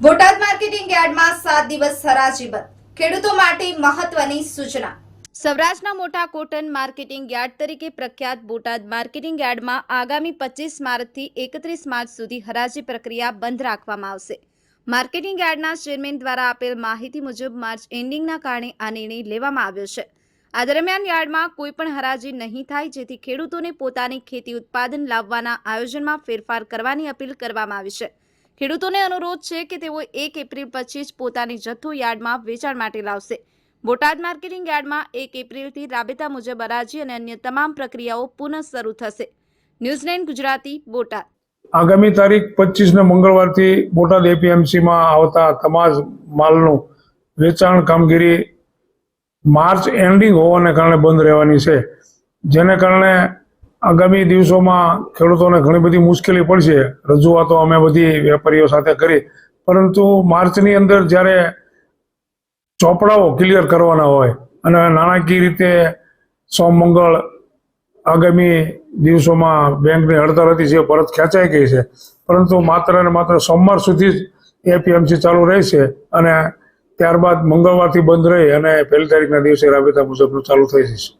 Botad marketing યાર્ડમાં સાત દિવસ હરાજી બંધ. ખેડૂતો માટે મહત્વની સૂચના. સૌરાષ્ટ્રના મોટા કોટન માર્કેટિંગ યાર્ડ તરીકે પ્રખ્યાત બોટાદ માર્કેટિંગ યાર્ડમાં આગામી પચીસ માર્ચથી એકત્રીસ માર્ચ સુધી હરાજી પ્રક્રિયા બંધ રાખવામાં આવશે. માર્કેટિંગ યાર્ડના ચેરમેન દ્વારા આપેલ માહિતી મુજબ માર્ચ એન્ડિંગના કારણે આ નિર્ણય લેવામાં આવ્યો છે. આ દરમિયાન યાર્ડમાં કોઈ પણ હરાજી નહીં થાય જેથી ખેડૂતોને પોતાની ખેતી ઉત્પાદન લાવવાના આયોજનમાં ફેરફાર કરવાની અપીલ કરવામાં આવી છે. ખેડૂતોને અનુરોધ છે કે તેઓ એક એપ્રિલ પછી જ પોતાની જથ્થો યાર્ડમાં વેચાણ માટે લાવશે. બોટાદ માર્કેટિંગ યાર્ડમાં એક એપ્રિલથી રાબેતા મુજબ હરાજી અને અન્ય તમામ પ્રક્રિયાઓ પુનઃ શરૂ થશે. ન્યૂઝલેન્ડ ગુજરાતી, બોટાદ. આગામી તારીખ પચીસને મંગળવારથી બોટાદ એપીએમસીમાં આવતા તમામ માલનું વેચાણ કામગીરી માર્ચ એન્ડિંગ હોવાને કારણે બંધ રહેવાની છે. જેને કારણે આગામી દિવસોમાં ખેડૂતોને ઘણી બધી મુશ્કેલી પડશે. રજૂઆતો અમે બધી વેપારીઓ સાથે કરી. પરંતુ માર્ચની અંદર જ્યારે ચોપડાઓ ક્લિયર કરવાના હોય અને નાણાકીય રીતે સોમ મંગળ આગામી દિવસોમાં બેંકની હડતાલ હતી જે પરત ખેંચાઈ ગઈ છે. પરંતુ માત્ર ને માત્ર સોમવાર સુધી જ એપીએમસી ચાલુ રહેશે અને ત્યારબાદ મંગળવારથી બંધ રહી અને પહેલી તારીખના દિવસે રાબેતા મુજબનું ચાલુ થઈ જશે.